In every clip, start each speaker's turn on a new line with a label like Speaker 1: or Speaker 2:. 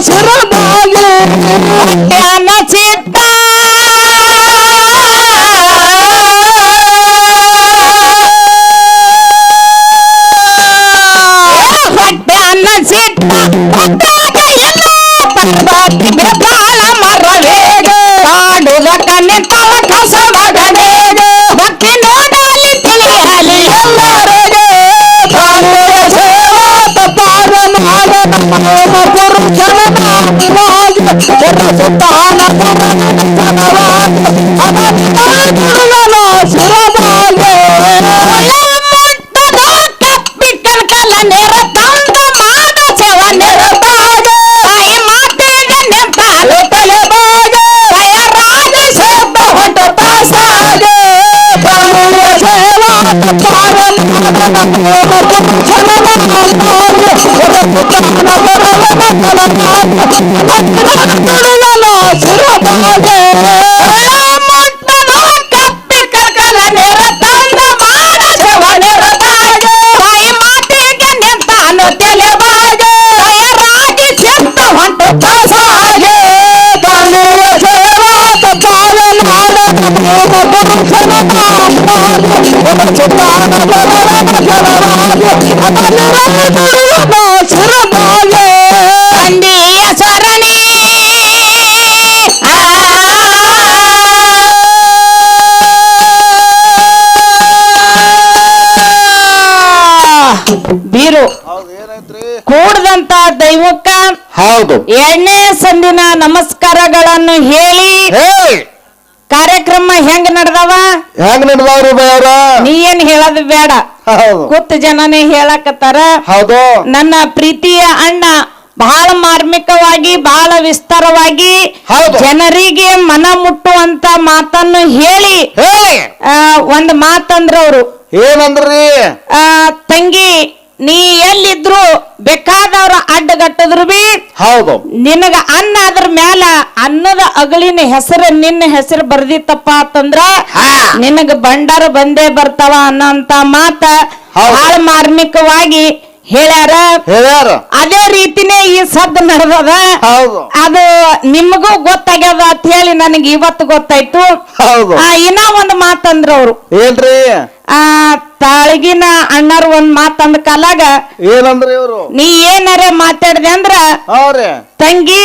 Speaker 1: சிறப்பாக Gracias. ಬೀರು. ಕೂಡದಂತ ದೈವಕ್ಕ
Speaker 2: ಹೌದು.
Speaker 1: ಎರಡನೇ ಸಂದಿನ ನಮಸ್ಕಾರಗಳನ್ನು ಹೇಳಿ
Speaker 2: ಹೇ
Speaker 1: ಕಾರ್ಯಕ್ರಮ ಹೆಂಗ್ ನಡ್ದವ?
Speaker 2: ಹೆಂಗ್ ನಡೆದವ್ರಿ ಬಯ್ಯವ್ರ
Speaker 1: ನೀ ಏನ್ ಹೇಳೋದು ಬೇಡ.
Speaker 2: ಹೌದು.
Speaker 1: ಕೂತ್ ಜನನೇ ಹೇಳಕತ್ತಾರ.
Speaker 2: ಹೌದು.
Speaker 1: ನನ್ನ ಪ್ರೀತಿಯ ಅಣ್ಣ ಬಹಳ ಮಾರ್ಮಿಕವಾಗಿ ಬಹಳ ವಿಸ್ತಾರವಾಗಿ
Speaker 2: ಹೌದು.
Speaker 1: ಜನರಿಗೆ ಮನ ಮುಟ್ಟುವಂತ ಮಾತನ್ನು ಹೇಳಿ
Speaker 2: ಹೇಳಿ.
Speaker 1: ಆ, ಒಂದ್ ಮಾತಂದ್ರ ಅವರು
Speaker 2: ಏನಂದ್ರಿ
Speaker 1: ತಂಗಿ ನೀ ಎಲ್ಲಿದ್ರು ಬೇಕಾದವ್ರ ಅಡ್ಡಗಟ್ಟದ್ರು ಬಿ
Speaker 2: ಹೌದು.
Speaker 1: ನಿನಗ ಅನ್ನ ಅದ್ರ ಮ್ಯಾಲ ಅನ್ನದ ಅಗಳಿನ ಹೆಸರು ನಿನ್ನ ಹೆಸರು ಬರ್ದಿತ್ತಪ್ಪ ಅಂತಂದ್ರ. ನಿನಗ ಬಂಡಾರ ಬಂದೇ ಬರ್ತಾವ ಅನ್ನಂತ ಮಾತ. ಬಹಳ ಮಾರ್ಮಿಕವಾಗಿ ಹೇಳ್ಯಾರ.
Speaker 2: ಹೇಳ್ಯಾರ.
Speaker 1: ಅದೇ ರೀತಿನೇ ಈ ಸದ್ದು ನಡೆದದ.
Speaker 2: ಹೌದು.
Speaker 1: ಅದು ನಿಮಗೂ ಗೊತ್ತಾಗ್ಯದ ಅಂತ ಹೇಳಿ ನನಗೆ ಇವತ್ತು ಗೊತ್ತಾಯ್ತು.
Speaker 2: ಹೌದು.
Speaker 1: ಆ, ಇನ್ನ ಒಂದು ಮಾತಂದ್ರ ಅವ್ರು.
Speaker 2: ಹೇಳ್ರಿ
Speaker 1: ಆ ತಾಳಗಿನ ಅಣ್ಣಾರ ಒಂದ್ ಮಾತಂದ ಕಾಲಾಗ
Speaker 2: ಏನಂದ್ರೆ ಇವರು?
Speaker 1: ನೀ ಏನಾರ ಮಾತಾಡ್ದೆ ಅಂದ್ರ ತಂಗಿ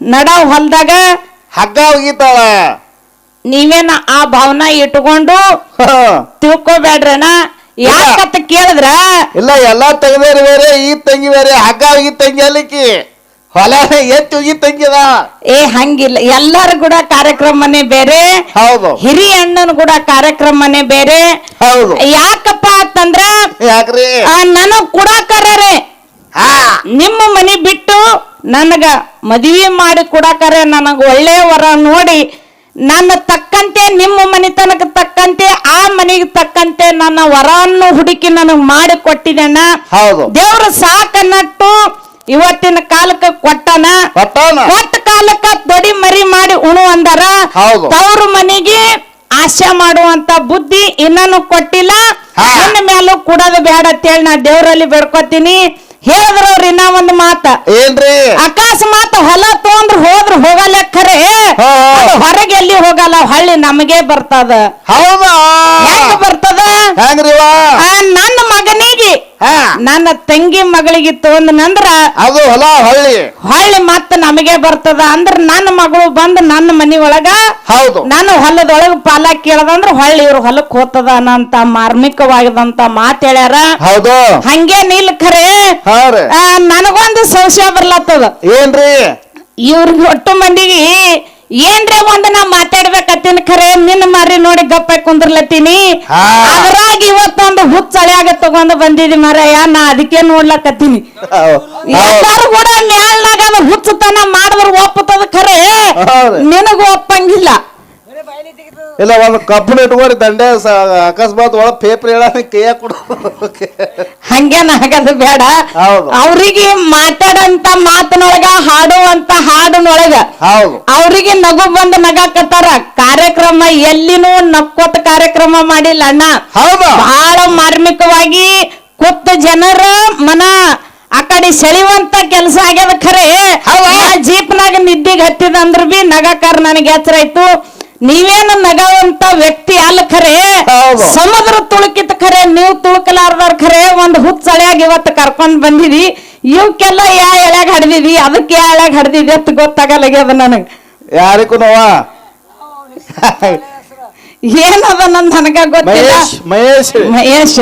Speaker 1: ನಡ ಹೊಲ್ದಾಗ
Speaker 2: ಹಗ್ಗ ಒಗಿತಾಳ.
Speaker 1: ನೀವೇನ ಆ ಭಾವನ ಇಟ್ಕೊಂಡು
Speaker 2: ಹ.
Speaker 1: ತಿಳ್ಕೊಬೇಡ್ರನ ಯಾಕತ್ತ ಕೇಳಿದ್ರ?
Speaker 2: ಇಲ್ಲ ಎಲ್ಲಾ ತಂಗಿ ಬೇರೆ ಈ ತಂಗಿ ಬೇರೆ ಹಗ್ಗ ಒಗಿ ತಂಗಿ ಅಲ್ಲಿಕ್ಕಿ. ಹೊಲ ಎತ್ತಿ ತಂಗಿದ.
Speaker 1: ಏ ಹಂಗಿಲ್ಲ. ಎಲ್ಲಾರು ಕೂಡ ಕಾರ್ಯಕ್ರಮನೇ ಬೇರೆ.
Speaker 2: ಹೌದು.
Speaker 1: ಹಿರಿಯ ಅಣ್ಣನ ಕೂಡ ಕಾರ್ಯಕ್ರಮನೇ ಬೇರೆ.
Speaker 2: ಹೌದು.
Speaker 1: ಯಾಕಪ್ಪ ಅಂತಂದ್ರ
Speaker 2: ಯಾಕ್ರಿ?
Speaker 1: ನನಗ್ ಕೂಡ
Speaker 2: ಹಾ.
Speaker 1: ನಿಮ್ಮ ಮನೆ ಬಿಟ್ಟು ನನಗ ಮದುವೆ ಮಾಡಿ ಕೊಡಾಕರೆ ನನಗ ಒಳ್ಳೆ ವರ ನೋಡಿ ನನ್ನ ತಕ್ಕಂತೆ ನಿಮ್ಮ ಮನೆತನಕ ತಕ್ಕಂತೆ ಆ ಮನೆಗೆ ತಕ್ಕಂತೆ ನನ್ನ ವರವನ್ನು ಹುಡುಕಿ ನನಗ್ ಮಾಡಿ ಕೊಟ್ಟಿದ್ದೇನ.
Speaker 2: ಹೌದು.
Speaker 1: ದೇವ್ರ ಸಾಕನ್ನಟ್ಟು ಇವತ್ತಿನ ಕಾಲಕ್ಕೆ ಕೊಟ್ಟನ? ಕೊಟ್ಟ ಕಾಲಕ್ಕ ದೊಡಿ ಮರಿ ಮಾಡಿ ಉಣು ಅಂದಾರ?
Speaker 2: ಹೌದು.
Speaker 1: ತವ್ರ ಮನೆಗೆ ಆಶೆ ಮಾಡುವಂತ ಬುದ್ಧಿ ಇನ್ನೂ ಕೊಟ್ಟಿಲ್ಲ. ನನ್ನ ಮೇಲೂ ಬೇಡ ಬೇಡ ಅಂತೇಳಿ ನಾ ದೇವರಲ್ಲಿ ಬೇಡ್ಕೊತೀನಿ. ಹೇಳಿದ್ರ ಅವ್ರ ಇನ್ನ ಒಂದು ಮಾತ.
Speaker 2: ಏನ್ರಿ?
Speaker 1: ಅಕಸ್ಮಾತ್ ಹೊಲ ತೊಂದ್ರ ಹೋದ್ರ ಹೋಗಲ್ಲ ಖರೆ ಹೊರಗೆ ಎಲ್ಲಿ ಹೋಗಲ್ಲ ಹಳ್ಳಿ ನಮಗೆ ಬರ್ತದ.
Speaker 2: ಹೌದಾ?
Speaker 1: ಬರ್ತದ? ನನ್ನ ಮಗನಿಗೆ ನನ್ನ ತಂಗಿ ಮಗಳಿಗೆ ತೊಂದನಂದ್ರ
Speaker 2: ಅದು ಹೊಲ ಹಳ್ಳಿ.
Speaker 1: ಹೊಳ್ಳಿ ಮತ್ತ ನಮಗೆ ಬರ್ತದ ಅಂದ್ರ ನನ್ನ ಮಗಳು ಬಂದ್ ನನ್ನ ಮನಿ ಒಳಗ
Speaker 2: ಹೌದು.
Speaker 1: ನಾನು ಹೊಲದೊಳಗ ಪಾಲ ಕೇಳದಂದ್ರ ಹೊಳ್ಳಿ ಇವ್ರ ಹೊಲಕ್ ಹೋತದ ಅನ್ನಂತ ಮಾರ್ಮಿಕವಾಗಿದಂತ ಮಾತ್ ಹೇಳ್ಯಾರ.
Speaker 2: ಹೌದು.
Speaker 1: ಹಂಗೆ ನಿಲ್ ಖರೆ. ನನಗೊಂದು ಸಂಶಯ ಬರ್ಲತ್ತದ.
Speaker 2: ಏನ್ರಿ?
Speaker 1: ಇವ್ರಿಗೆ ಒಟ್ಟು ಮಂದಿಗೆ ಏನ್ರೆ ಒಂದ್ ನಾ ಮಾತಾಡ್ಬೇಕತ್ತೀನಿ? ಖರೆ ನಿನ್ನ ಮಾರಿ ನೋಡಿ ಗಪ್ಪ ಕುಂದ್ರಲತ್ತೀನಿ. ಅದ್ರಾಗ ಇವತ್ತೊಂದು ಹುಚ್ಚ ಹಳ್ಯಾಗ ತಗೊಂಡ್ ಬಂದಿದಿ ಮಾರಯ್ಯ ನಾ ಅದಕ್ಕೆ ನೋಡ್ಲಕತ್ತೀನಿ. ಎಲ್ಲಾರು ಕೂಡ ಮ್ಯಾಲ್ನಾಗ ಹುಚ್ಚತನ ಮಾಡಿದ್ರ ಒಪ್ಪತದ ಖರೆ? ನಿನಗೂ
Speaker 2: ಇಲ್ಲ ಒಂದು ಕಬ್ಬನ ಇಟ್ಕೋರಿ ದಂಡೆ ಸ- ಅಕಸ್ಮಾತ್ ಒಳ ಪೇಪರ್ ಹೇಳ ಕೈಯಾಗ ಕೊಡು
Speaker 1: ಹಂಗೇನ ಆಗದು ಬೇಡ.
Speaker 2: ಹೌದು.
Speaker 1: ಅವ್ರಿಗೆ ಮಾತಾಡಂತ ಮಾತನೊಳಗ ಹಾಡುವಂತ ಹಾಡಿನೊಳಗ
Speaker 2: ಹೌದು.
Speaker 1: ಅವ್ರಿಗೆ ನಗು ಬಂದು ನಗಾಕತ್ತಾರ. ಕಾರ್ಯಕ್ರಮ ಎಲ್ಲಿನೂ ನಕ್ಕೋತ ಕಾರ್ಯಕ್ರಮ ಮಾಡಿಲ್ಲ ಅಣ್ಣ.
Speaker 2: ಹೌದು.
Speaker 1: ಬಹಳ ಮಾರ್ಮಿಕವಾಗಿ ಕೊತ್ತ ಜನರ ಮನ ಆ ಕಡೆ ಸೆಳೆಯುವಂತ ಕೆಲಸ ಆಗ್ಯದ ಖರೆ? ನಾ ಜೀಪ್ನಾಗ ನಿದ್ದಿಗೆ ಹತ್ತಿದ ಅಂದ್ರ ಬಿ ನಗಕಾರ ನನಗೆ ಎಚ್ಚರ ಆಯ್ತು ನೀವೇನು ನಗವಂತ ವ್ಯಕ್ತಿ ಅಲ್ಲ ಖರೆ. ಸಮುದ್ರ ತುಳುಕಿತ ಖರೆ ನೀವು ತುಳುಕಲಾರ್ದಾರ ಖರೆ ಒಂದು ಹುಚ್ಚಳಿಯಾಗಿ ಇವತ್ತು ಕರ್ಕೊಂಡ್ ಬಂದಿದಿ. ಇವಕ್ಕೆಲ್ಲ ಯಾ ಎಳ್ಯಾಗ ಹಡ್ದಿದಿ? ಅದಕ್ಕೆ ಯಾ ಎಳ್ಯಾಗ ಹಡ್ದಿದಿ ಅಂತ ಗೊತ್ತಾಗಲ್ಲಾಗ್ಯದ ನನಗ್.
Speaker 2: ಯಾರಿಗೂ ನೋವ?
Speaker 1: ಏನದ ನನ್ ನನಗ ಗೊತ್ತಿಲ್ಲ.
Speaker 2: ಮಹೇಶ್ ಮಹೇಶ್.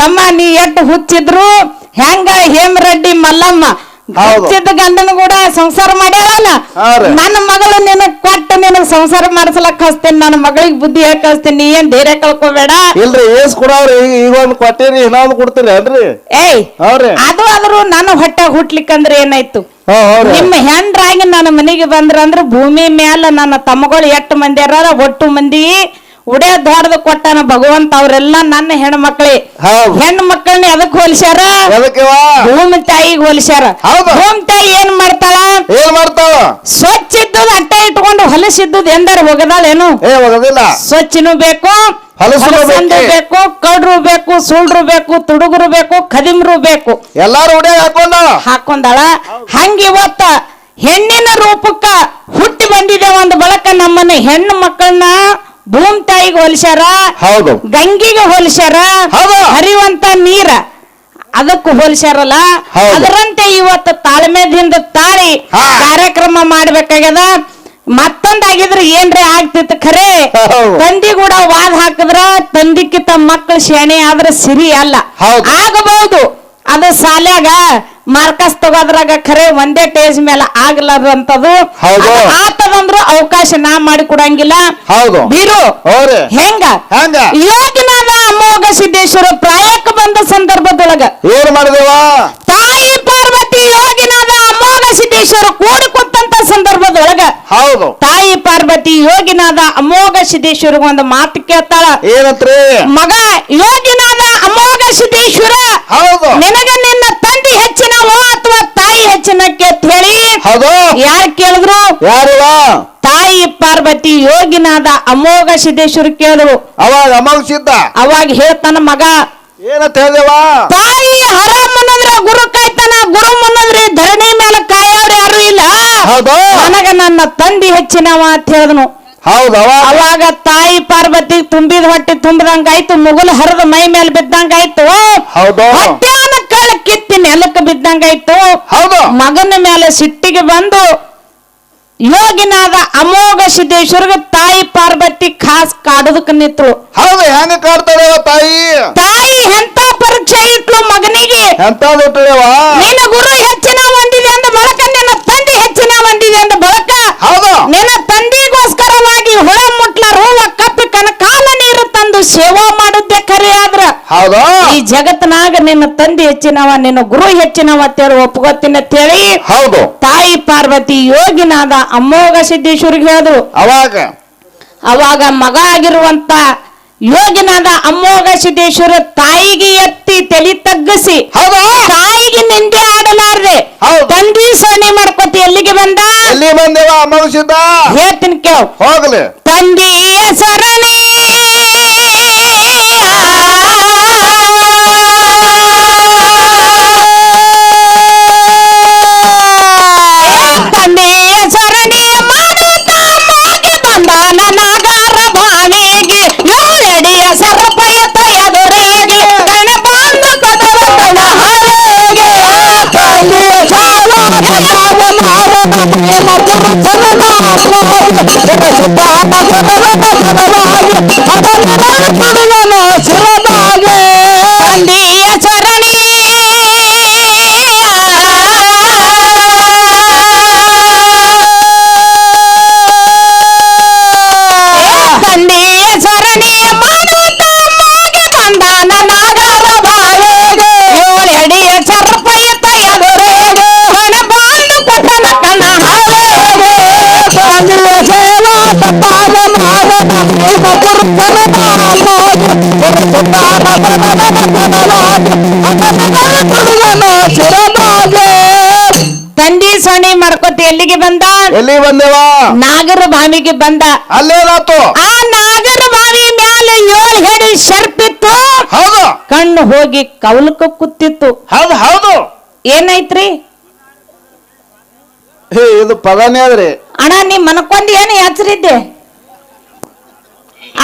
Speaker 1: ತಮ್ಮ ನೀ ಎಟ್ಟು ಹುಚ್ಚಿದ್ರು ಹೆಂಗ ಹೇಮರೆಡ್ಡಿ ಮಲ್ಲಮ್ಮ ಗಂಡನ ಕೂಡ ಸಂಸಾರ
Speaker 2: ಮಾಡ್ಯಾವಲ್ಲ
Speaker 1: ನನ್ನ ಮಗಳು ನಿನಗ್ ಕೊಟ್ಟ ನಿನಗ್ ಸಂಸಾರ ಮಾಡಿಸ್ಲಕ್ ಹಸ್ತೇನೆ ನನ್ನ ಮಗಳಿಗೆ ಬುದ್ಧಿ ಹೇಳಕ್ ಹಸ್ತೇನೆ ನೀ ಏನ್ ಧೈರ್ಯ ಕಳ್ಕೊಬೇಡ?
Speaker 2: ಇಲ್ರಿ ಏಸ್ ಕೊಡವ್ರಿ ಈಗ ಈಗ ಒಂದ್ ಕೊಟ್ಟಿರಿ ಇನ್ನೊಂದ್ ಕೊಡ್ತೀರಿ
Speaker 1: ಏಯ್ ಅದು ಆದ್ರೂ ನನ್ನ ಹೊಟ್ಟೆ ಹುಟ್ಲಿಕ್ಕಂದ್ರೆ ಏನಾಯ್ತು? ನಿಮ್ಮ ಹೆಂಡ್ರಾಗಿ ನನ್ನ ಮನೆಗೆ ಬಂದ್ರ ಅಂದ್ರ ಭೂಮಿ ಮ್ಯಾಲ ನನ್ನ ತಮ್ಮಗಳು ಎಷ್ಟು ಮಂದಿ ಅರ ಒಟ್ಟು ಮಂದಿ ಉಡೇ ದೊಡ್ಡದು ಕೊಟ್ಟಾನ ಭಗವಂತ ಅವರೆಲ್ಲ ನನ್ನ ಹೆಣ್ಣು
Speaker 2: ಹೌದು.
Speaker 1: ಹೆಣ್ಣು ಮಕ್ಕಳನ್ನ ಎದಕ್ ಹೋಲಿಸ್ಯಾರ? ಭೂಮಿ ತಾಯಿಗೆ ಹೋಲಿಸ್ಯಾರ.
Speaker 2: ಹೌದು.
Speaker 1: ಭೂಮಿ ತಾಯಿ ಏನ್ ಮಾಡ್ತಾಳ?
Speaker 2: ಏನ್ ಮಾಡ್ತಾವ
Speaker 1: ಸ್ವಚ್ಛ ಇದ್ದದ ಅಟ್ಟ ಇಟ್ಕೊಂಡು ಹೊಲಸಿದ್ದದ ಎಂದಾರ ಹೋಗದಾಳೇನು? ಸ್ವಚ್ಛನು ಬೇಕು
Speaker 2: ಬೇಕು.
Speaker 1: ಕಡ್ರು ಬೇಕು ಸುಳ್ರು ಬೇಕು ತುಡುಗರು ಬೇಕು ಕದಿಮ್ರು ಬೇಕು.
Speaker 2: ಎಲ್ಲಾರು ಹಾಕೊಂಡ?
Speaker 1: ಹಾಕೊಂಡಾಳ. ಹಂಗ ಇವತ್ತ ಹೆಣ್ಣಿನ ರೂಪಕ್ಕ ಹುಟ್ಟಿ ಬಂದಿದೆ ಒಂದು ಬಳಕ ನಮ್ಮನ್ನ ಹೆಣ್ಣು ಮಕ್ಕಳನ್ನ ಭೂಮಿ ತಾಯಿಗೆ ಹೋಲಿಸ್ಯಾರ
Speaker 2: ಹೌದು
Speaker 1: ಗಂಗಿಗೆ ಹೋಲಿಸ್ಯಾರ
Speaker 2: ಹೌದು.
Speaker 1: ಹರಿವಂತ ನೀರ ಅದಕ್ಕೂ ಹೋಲಿಸ್ಯಾರಲ್ಲ ಅದರಂತೆ ಇವತ್ತು ತಾಳ್ಮೆದಿಂದ ತಾಳಿ. ಕಾರ್ಯಕ್ರಮ ಮಾಡ್ಬೇಕಾಗ್ಯದ ಮತ್ತೊಂದಾಗಿದ್ರೆ ಏನ್ರಿ ಆಗ್ತಿತ್ತು ಖರೆ. ತಂದಿ ಕೂಡ ವಾದ ಹಾಕಿದ್ರ ತಂದಿಕ್ಕಿಂತ ಮಕ್ಕಳು ಶಾಣೆ ಆದ್ರೆ ಸಿರಿ ಅಲ್ಲ
Speaker 2: ಹೌದು.
Speaker 1: ಆಗಬಹುದು ಅದು ಸಾಲ್ಯಾಗ ಮಾರ್ಕಸ್ ತಗೋದ್ರಾಗ ಖರೆ ಒಂದೇ ಟೇಜ್ ಮೇಲೆ ಆಗ್ಲಾರ್ದಂತದು ಆತದಂದ್ರು ಅವಕಾಶ ನಾ ಮಾಡಿ ಕೊಡಂಗಿಲ್ಲ.
Speaker 2: ಹೌದು.
Speaker 1: ಬೀರು ಹೆಂಗ?
Speaker 2: ಹೆಂಗ?
Speaker 1: ಯೋಗಿನಾದ ಅಮೋಘ ಸಿದ್ದೇಶ್ವರ ಪ್ರಾಯಕ್ಕೆ ಬಂದ ಸಂದರ್ಭದೊಳಗ.
Speaker 2: ಏನ್ ಮಾಡಿದೇವ?
Speaker 1: ತಾಯಿ ಪಾರ್ವತಿ ಯೋಗಿನಾದ ಅಮೋಘ ಸಿದ್ದೇಶ್ವರ ಕೂಡಿ ಕೂತಂತ ಸಂದರ್ಭದೊಳಗ.
Speaker 2: ಹೌದು.
Speaker 1: ತಾಯಿ ಪಾರ್ವತಿ ಯೋಗಿನಾದ ಅಮೋಘ ಸಿದ್ದೇಶ್ವರ ಒಂದು ಮಾತು ಕೇಳ್ತಾಳ.
Speaker 2: ಏನತ್ರಿ?
Speaker 1: ಮಗ ಯೋಗಿನಾದ ಅಮೋಘ ಸಿದ್ದೇಶ್ವರ
Speaker 2: ಹೌದು
Speaker 1: ನಿನಗ ನಿನ್ನ ತಂದೆ ಹೆಚ್ಚಿನವೋ ಅಥವಾ ತಾಯಿ ಹೆಚ್ಚಿನಕ್ಕೆ ಅಂತ ಹೇಳಿ
Speaker 2: ಹೌದು
Speaker 1: ಯಾರು ಕೇಳಿದ್ರು
Speaker 2: ಯಾರಿವ
Speaker 1: ತಾಯಿ ಪಾರ್ವತಿ ಯೋಗಿನಾದ ಅಮೋಘ ಸಿದ್ದೇಶ್ವರ ಕೇಳು
Speaker 2: ಅವಾಗ ಅಮೌಸಿದ್ದ
Speaker 1: ಅವಾಗ ಹೇಳ್ತಾನ ಮಗ
Speaker 2: ಏನಂತ ಹೇಳ್ದೇವ?
Speaker 1: ತಾಯಿ ಹರ ಮುನ್ನದ್ರ ಗುರು ಕಾಯ್ತಾನ ಗುರು ಮುನ್ನದ್ರಿ ಧರಣಿ ಮೇಲೆ ಕಾಯೋರು ಯಾರು ಇಲ್ಲ.
Speaker 2: ಹೌದು.
Speaker 1: ನನಗ ನನ್ನ ತಂದಿ ಹೆಚ್ಚಿನವ ಅಂತ ಹೇಳಿದ್ನು.
Speaker 2: ಹೌದವ ಅವಾಗ?
Speaker 1: ತಾಯಿ ಪಾರ್ವತಿ ತುಂಬಿದ ಹೊಟ್ಟೆ ತುಂಬಿದಂಗಾಯ್ತು ಮುಗುಲು ಹರಿದ ಮೈ ಮೇಲೆ ಬಿದ್ದಂಗಾಯ್ತು
Speaker 2: ಹೌದು.
Speaker 1: ಹೊಟ್ಯಾನ ಕಳ ಕಿತ್ತಿ ನೆಲಕ್ಕೆ ಬಿದ್ದಂಗಾಯ್ತು
Speaker 2: ಹೌದು.
Speaker 1: ಮಗನ ಮೇಲೆ ಸಿಟ್ಟಿಗೆ ಬಂದು ಯೋಗಿನಾದ ಅಮೋಘ ಸಿದ್ದೇಶ್ವರ್ಗ ತಾಯಿ ಪಾರ್ವತಿ ಖಾಸ್ ಕಾಡೋದಕ್ಕೆ ನಿಂತಳು.
Speaker 2: ಹೌದು ಹೆಂಗ ಕಾಡ್ತಾಳ ತಾಯಿ.
Speaker 1: ತಾಯಿ ಎಂತ ಪರೀಕ್ಷೆ ಇಟ್ಲು ಮಗನಿಗೆ?
Speaker 2: ಎಂತ
Speaker 1: ನಿನ್ನ ಗುರು ಹೆಚ್ಚಿನ ಹೊಂದಿದೆ ಅಂದ ಬಳಕ ನಿನ್ನ ತಂದೆ ಹೆಚ್ಚಿನ ಹೊಂದಿದೆ ಅಂದ ಬಳಕ
Speaker 2: ಹೌದು
Speaker 1: ನಿನ್ನ ತಂದೆಗೋಸ್ಕರವಾಗಿ ಹುಳ ಮುಟ್ಲ ರೋಗ ಕಪ್ಪಿ ಕನಕಾಲ ನೀರು ತಂದು ಸೇವಾ ಮಾಡುತ್ತೆ ಖರೆ ಆದ್ರ ಜಗತ್ತಿನಾಗ ನಿನ್ನ ತಂದೆ ಹೆಚ್ಚಿನವ ನಿನ್ನ ಗುರು ಹೆಚ್ಚಿನವ ಅಂತೇಳಿ ಒಪ್ಕೋತೀನಿ ಅಂತೇಳಿ
Speaker 2: ಹೌದು.
Speaker 1: ತಾಯಿ ಪಾರ್ವತಿ ಯೋಗಿನಾದ ಅಮೋಘ ಸಿದ್ದೇಶ್ವರಿಗೆ ಹೇಳಿದ್ರು.
Speaker 2: ಅವಾಗ?
Speaker 1: ಅವಾಗ ಮಗ ಆಗಿರುವಂತ ಯೋಗಿನಾದ ಅಮೋಘ ಸಿದ್ದೇಶ್ವರ ತಾಯಿಗೆ ಎತ್ತಿ ತಲೆ ತಗ್ಗಿಸಿ
Speaker 2: ಹೌದು.
Speaker 1: ತಾಯಿಗೆ ನಿಂದೆ ಆಡಲಾರ್ದೆ. ತಂದಿ ಸೋನೆ ಮಾಡ್ಕೊತಿ ಎಲ್ಲಿಗೆ ಬಂದ?
Speaker 2: ಎಲ್ಲಿ ಬಂದೇವ ಅಮೌಸಿದ್ದ
Speaker 1: ಹೇಳ್ತೀನಿ ಕೇಳ.
Speaker 2: ಹೋಗ್ಲಿ.
Speaker 1: ತಂದೆಯ ಸರಣಿ ತಂದೆಯ
Speaker 2: ಎಲ್ಲಿ ಬಂದೇವ?
Speaker 1: ನಾಗರ ಬಾವಿಗೆ ಬಂದ
Speaker 2: ಅಲ್ಲೇನಾತು
Speaker 1: ಆ ನಾಗರ ಬಾವಿ ಮೇಲೆ ಏಳು ಹೆಡಿ ಶರ್ಪಿತ್ತು.
Speaker 2: ಹೌದು.
Speaker 1: ಕಣ್ಣು ಹೋಗಿ ಕವಲಕ್ಕ ಕುತ್ತಿತ್ತು
Speaker 2: ಹೌದು ಹೌದು.
Speaker 1: ಏನಾಯ್ತ್ರಿ?
Speaker 2: ಹೇ ಇದು ಪದನೇ ಅದ್ರಿ
Speaker 1: ಅಣ್ಣ ನೀ ಮನ್ಕೊಂಡ್ ಏನು ಹೆಸರಿದ್ದೆ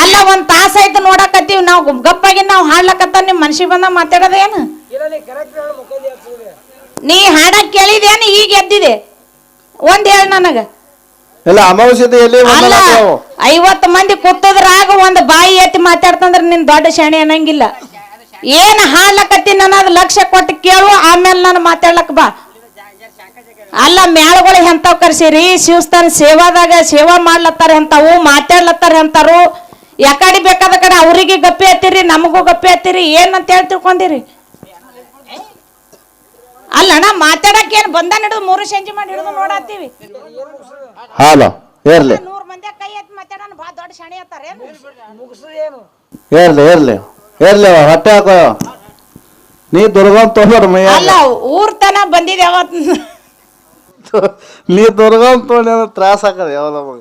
Speaker 1: ಅಲ್ಲ ಒಂದ್ ತಾಸ ಆಯ್ತು ನೋಡಕತ್ತೀವಿ ನಾವು. ಗಪ್ಪಾಗಿ ನಾವು ಹಾಡ್ಲಕತ್ತ ನಿಮ್ ಮನ್ಸಿಗೆ ಬಂದ ಮಾತಾಡೋದೇನು? ನೀ ಹಾಡ ಕೇಳಿದೇನು ಈಗ ಎದ್ದಿದೆ. ಒಂದ್ ಹೇಳ ನನಗ.
Speaker 2: ಇಲ್ಲ
Speaker 1: ಅಲ್ಲ ಐವತ್ತು ಮಂದಿ ಕುತ್ತದ್ರಾಗ ಒಂದ್ ಬಾಯಿ ಎತ್ತಿ ಮಾತಾಡ್ತಂದ್ರ ನಿನ್ ದೊಡ್ಡ ಶಾಣೆ ಅನ್ನಂಗಿಲ್ಲ. ಏನ್ ನಾನು ಅನ್ನೋದು ಲಕ್ಷ ಕೊಟ್ಟು ಕೇಳು ಆಮೇಲೆ ನಾನು ಮಾತಾಡ್ಲಕ್ ಬಾ. ಅಲ್ಲ ಮ್ಯಾಳಗಳು ಎಂತಾವ್ ಕರ್ಸಿರಿ? ಶಿವಸ್ಥಾನ ಸೇವಾದಾಗ ಸೇವಾ ಮಾಡ್ಲತ್ತಾರ ಎಂತಾವು ಮಾತಾಡ್ಲತ್ತಾರ ಎಂತಾರು? ಯಾಕಡೆ ಬೇಕಾದ ಕಡೆ ಅವ್ರಿಗೆ ಗಪ್ಪಿ ಹತ್ತಿರಿ ನಮಗೂ ಗಪ್ಪಿ ಹತ್ತಿರಿ ಏನಂತ ಅಂತ ಹೇಳಿ ತಿಳ್ಕೊಂಡಿರಿ? ಅಲ್ಲಣ್ಣ ಮಾತಾಡಕ್ಕೆ ಏನ್ ಬಂದ ಹಿಡಿದು ಮೂರು ಸಂಜೆ ಮಾಡಿ ಹಿಡಿದು ನೋಡತ್ತೀವಿ.
Speaker 2: ಹಲೋ ಇರ್ಲಿ
Speaker 1: ನೂರ್ ಮಂದಿ ಕೈ ಎತ್ತಿ ಮಾತಾಡೋಣ ಬಾ ದೊಡ್ಡ ಶಾಣೆ ಅತ್ತಾರ
Speaker 2: ಇರ್ಲಿ ಇರ್ಲಿ ಇರ್ಲಿ ಹೊಟ್ಟೆ ಹಾಕೋ. ನೀ ದುರ್ಗಮ್ ಮೈಯ
Speaker 1: ಅಲ್ಲ ಊರ್ ತನ ಬಂದಿದೆ ಅವತ್.
Speaker 2: ನೀ ದುರ್ಗಮ್ ತೊಗೊಂಡ ತ್ರಾಸ ಹಾಕದ ಯಾವ ನಮಗ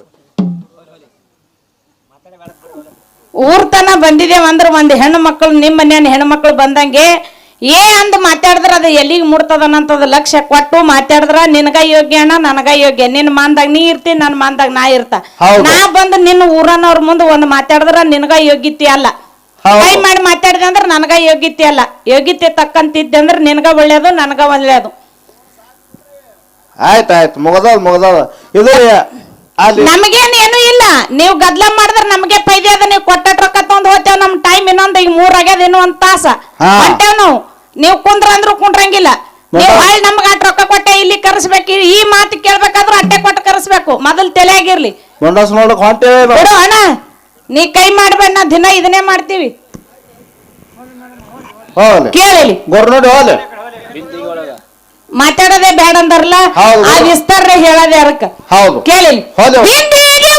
Speaker 1: ಊರ್ ತನ ಬಂದಿದೆ ಅಂದ್ರೆ ಒಂದ್ ಹೆಣ್ಣು ಮಕ್ಕಳು ನಿಮ್ಮ ಮನೆಯ ಹೆಣ್ಣು ಮಕ್ಕಳು ಬಂದಂಗೆ ಏ ಅಂದ್ ಮಾತಾಡಿದ್ರ ಅದು ಎಲ್ಲಿಗೆ ಮುಡ್ತದನಂತದ ಲಕ್ಷ್ಯ ಕೊಟ್ಟು ಮಾತಾಡಿದ್ರ ನಿನಗ ಯೋಗ್ಯ ಅಣ್ಣ ನನಗ ಯೋಗ್ಯ. ನಿನ್ ಮಾನ್ದಾಗ ನೀ ಇರ್ತಿ ನನ್ ಮಾನ್ದಾಗ ನಾ ಇರ್ತ. ನಾ ಬಂದು ನಿನ್ನ ಊರನವ್ರ ಮುಂದೆ ಒಂದ್ ಮಾತಾಡಿದ್ರ ನಿನಗ ಯೋಗ್ಯತೆ ಅಲ್ಲ. ಕೈ ಮಾಡಿ ಮಾತಾಡಿದೆ ಅಂದ್ರ ನನಗ ಯೋಗ್ಯತೆ ಅಲ್ಲ. ಯೋಗ್ಯತೆ ತಕ್ಕಂತಿದ್ದೆ ಅಂದ್ರೆ ನಿನಗ ಒಳ್ಳೇದು ನನಗ ಒಳ್ಳೇದು.
Speaker 2: ಆಯ್ತಾಯ್ತು ಆಯ್ತು. ಮುಗದದ ಮುಗದದ ಇದು
Speaker 1: ನಮಗೇನ್ ಏನು ಇಲ್ಲ. ನೀವು ಗದ್ಲ ಮಾಡಿದ್ರೆ ನಮಗೆ ಪೈದೆ ಅದ. ನೀವು ಕೊಟ್ಟ ರೊಕ್ಕ ತಗೊಂಡ್ ಹೋಗ್ತೇವ್. ನಮ್ ಟೈಮ್ ಇನ್ನೊಂದ್ ಈಗ ಮೂರ್ ಆಗ್ಯದ ಇನ್ನೂ ಒಂದ್ ತಾಸ. ಹೊಂಟೇವ್ ನಾವು. ನೀವು ಕುಂದ್ರ ಅಂದ್ರು ಕುಂಡ್ರಂಗಿಲ್ಲ. ನೀವು? ಹೊಳ್ಳಿ ನಮ್ಗ ಅಟ್ ರೊಕ್ಕ ಕೊಟ್ಟೆ ಇಲ್ಲಿ ಕರೆಸ್ಬೇಕು. ಈ ಮಾತು ಕೇಳ್ಬೇಕಾದ್ರೂ ಅಟ್ಟೆ ಕೊಟ್ಟು ಕರೆಸ್ಬೇಕು. ಮೊದಲ್ ತಲೆ
Speaker 2: ಆಗಿರ್ಲಿ ನೋಡಕ್ ಹೊಂಟೇವೆ.
Speaker 1: ಬಿಡು. ಅಣ್ಣ. ನೀ ಕೈ ಮಾಡ್ಬೇಡ ನಾ ದಿನ ಇದನ್ನೇ ಮಾಡ್ತೀವಿ.
Speaker 2: ಹೋಗ್ಲಿ. ನೋಡಿ ಹೋಗ್ಲಿ.
Speaker 1: ಮಾತಾಡೋದೇ ಬೇಡ ಅಂದಾರಲ್ಲ?
Speaker 2: ಹೌದು.
Speaker 1: ಆ ವಿಸ್ತಾರ ಹೇಳೋದೇ ಅದಕ್ಕ.
Speaker 2: ಹೌದು.
Speaker 1: ಕೇಳಿ
Speaker 2: ಹೌದು.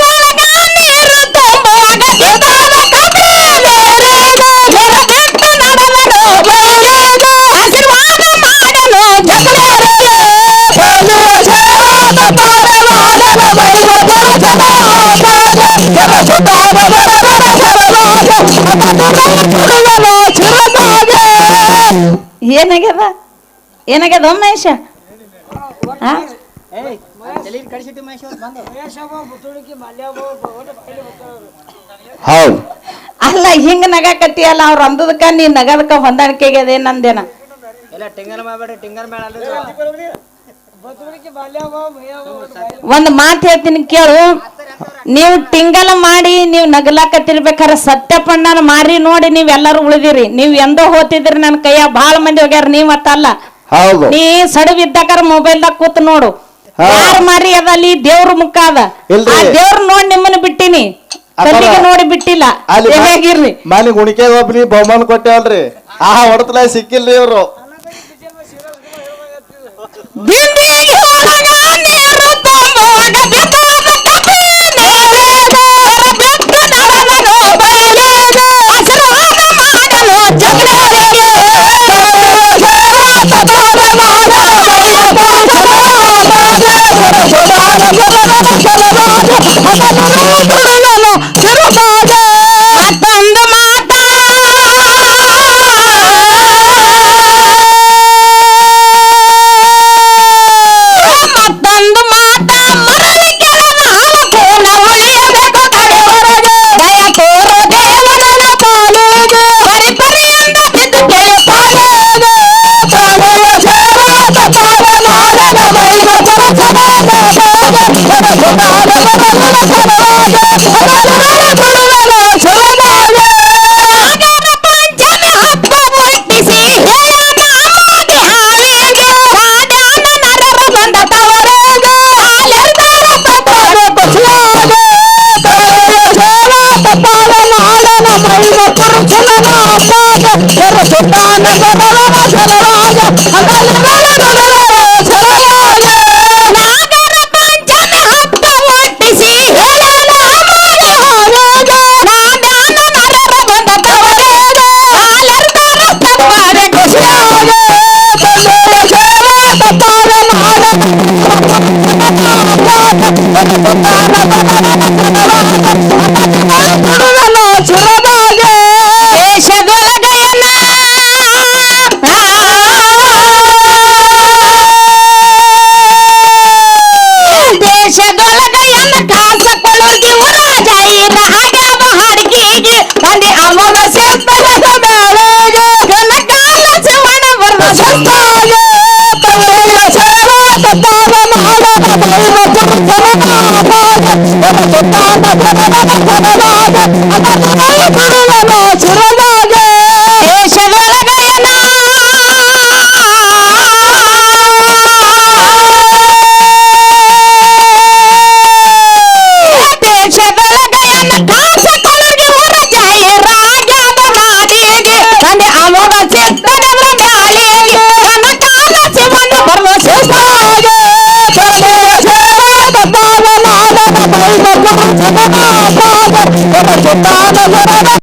Speaker 1: ಒಳಗ ನೀರು ತುಂಬುವಾಗ ನಡೆದನು ಏನಾಗ್ಯದ? ಏನಾಗ್ಯದ ಮಹೇಶ? ಅಲ್ಲ ಹಿಂಗ ಕಟ್ಟಿಯಲ್ಲ ಅವ್ರ ಅಂದದಕ್ಕ ನೀ ನಗದಕ್ಕ ಹೊಂದಾಣಿಕೆಗೆ ಅದೇನಂದೇನ
Speaker 3: ಎಲ್ಲ ಟಿಂಗರ್ ಮಾಡ್ಬೇಡ್ರಿ ಟಿಂಗರ್ ಮೇಳ
Speaker 1: ಒಂದ್ ಮಾತು ಹೇಳ್ತೀನಿ ಕೇಳು. ನೀವು ಟಿಂಗಲ ಮಾಡಿ ನೀವು ನಗಲಾಕತ್ತಿರ್ಬೇಕಾರೆ ಸತ್ಯಪಣ್ಣನ ಮಾರಿ ನೋಡಿ ನೀವ್ ಎಲ್ಲರೂ ಉಳಿದಿರಿ. ನೀವ್ ಎಂದೋ ಹೋತಿದ್ರಿ ನನ್ನ ಕೈಯ ಬಹಳ ಮಂದಿ ಹೋಗ್ಯಾರ ನೀವ್ ಮತ್ತಲ್ಲ
Speaker 2: ಹೌದು.
Speaker 1: ನೀ ಸಡವಿದ್ದಾಕಾರ ಮೊಬೈಲ್ದಾಗ ಕೂತ್ ನೋಡು. ಯಾರು ಮಾರಿ ಅದ ಅಲ್ಲಿ ದೇವ್ರ ಮುಖ ಅದ. ಆ ದೇವ್ರ ನೋಡಿ ನಿಮ್ಮನ್ನ ಬಿಟ್ಟಿನಿ. ಕಣ್ಣಿಗೆ ನೋಡಿ ಬಿಟ್ಟಿಲ್ಲ.
Speaker 2: ಅಲ್ಲಿ
Speaker 1: ಹೇಗಿರ್ಲಿ?
Speaker 2: ಮನೆ ಗುಣಿಕೆ ಒಬ್ರಿ ಬಹುಮಾನ ಕೊಟ್ಟೇವಲ್ರಿ ಆ ಹೊಡೆತಲ ಸಿಕ್ಕಿಲ್ರಿ ಇವ್ರು.
Speaker 1: ಬಿಂದಿಗೆ ಒಳಗ